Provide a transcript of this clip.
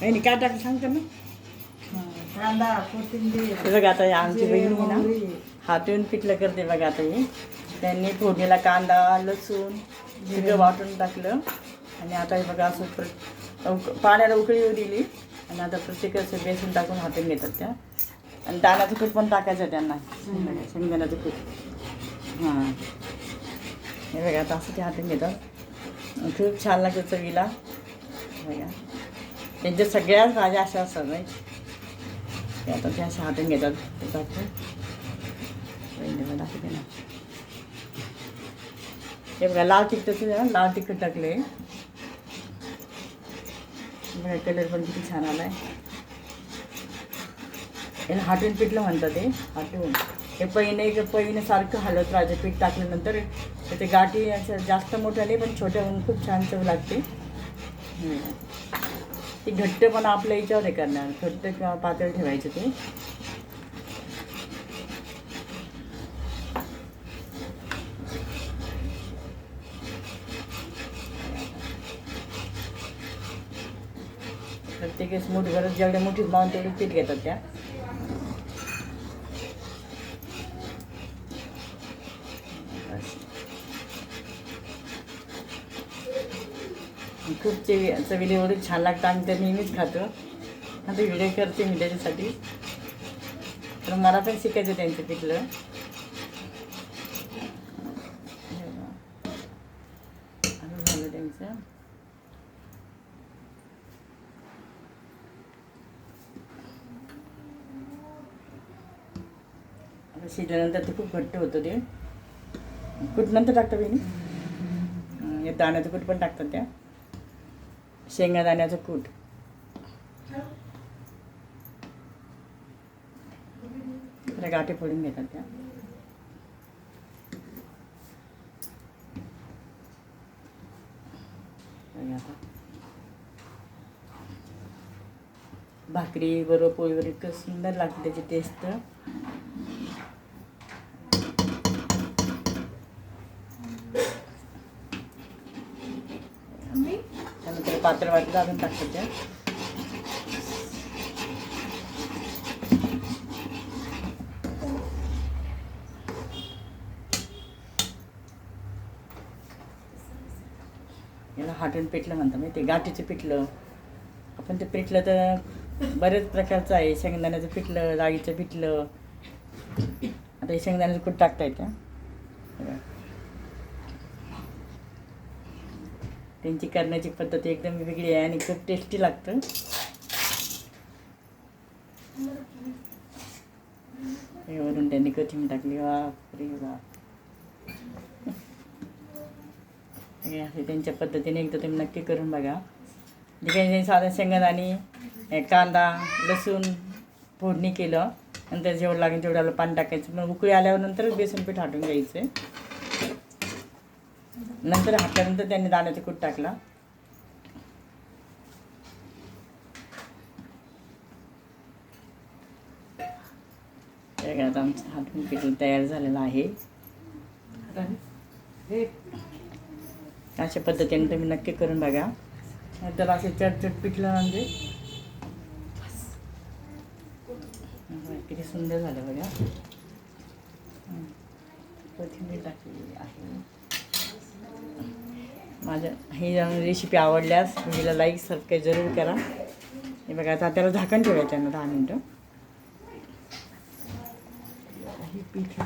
नाही काय टाकलं सांगतो ना कांदा कोथिंबीर बघा आता आमची बहीण ना. हातून पिठलं करते बघा आता ही. त्यांनी फोडणीला कांदा लसूण जिरं वाटून टाकलं. आणि आता हे बघा असं परत पाण्याला उकळी येऊ दिली. आणि आता प्रत्येकाचं बेसन टाकून हातून घेतात त्या. आणि दाण्याचं कूट पण टाकायचं त्यांना. शेंगदाण्याचं कूट. हां. हे बघा आता असं ते हातून घेतात खूप छान लागतं चवीला. बघा. त्यांच्या सगळ्याच भाज्या अशा असतात नाही? ते आता ते अशा हातून घेतात दाखवते ना. हे बघा लाल तिखट ना? लाल तिखट टाकले बघा कलर पण किती छान आलाय. याला हाटून पिठलं म्हणतात ते. हाटून. हे पहिने पहिने सारखं हलत राहते. पीठ टाकल्यानंतर त्याचे गाठी असं जास्त मोठ्या नाही पण छोट्या होऊन खूप छान चव लागते. ती घट्ट पण आपल्या याच्यावर हे करणार. घट्ट किंवा पातळ ठेवायचं ते. प्रत्येक मोठी गरज जेवढ्या मोठी मावून तेवढी पीठ घेतात त्या. खूप चवी चवीला एवढे छान लागतं आणि ते नेहमीच खातो. आता व्हिडिओ करते मी त्याच्यासाठी. तर मला पण शिकायचं त्यांचं पिठलं. झालं त्यांचं. आता शिजल्यानंतर ते खूप घट्ट होतं ते. कूट नंतर टाकतं बहिणी? दाण्याचं कूट पण टाकतात त्या. शेंगादाण्याचं कूट. त्या गाठी फोडून घेतात त्या. भाकरी बरोबर पोळीवर इतकं सुंदर लागते त्याची टेस्ट पातळ वाटलं अजून टाकतात त्या याला हाटून पिठलं म्हणतात माहिती गाठीचं पिठलं आपण ते पिठलं तर बरेच प्रकारचं आहे शेंगदाण्याचं पिठलं राईचं पिठलं आता हे शेंगदाण्याचं कुठं टाकता येतं बघा. त्यांची करण्याची पद्धत एकदम वेगळी आहे आणि खूप टेस्टी लागतं. वरून त्यांनी कोथिंबीर टाकली. बापरे बाप. असे त्यांच्या पद्धतीने एकदा तुम्ही नक्की करून बघा. म्हणजे जे काही साधं शेंगदाणी कांदा लसूण फोडणी केलं. नंतर जेवढं लागेल तेवढ्याला पाणी टाकायचं. मग उकळी आल्यावर नंतरच बेसन पीठ हाटून घ्यायचं. नंतर हातल्यानंतर त्यांनी दाण्याचा कूट टाकला. आता आमचं हाटून तयार झालेलं आहे. हे अशा पद्धतीने तुम्ही नक्की करून बघा. नंतर असे चटचट पिठलं म्हणजे. किती सुंदर झालं बघा. कोथिंबीर टाकलेली आहे. माझ्या ही रेसिपी आवडल्यास तुम्हीला लाईक सबस्क्राईब जरूर करा. हे बघा आता त्याला झाकण ठेवायचं आहे ना दहा मिनटं. ही पीठ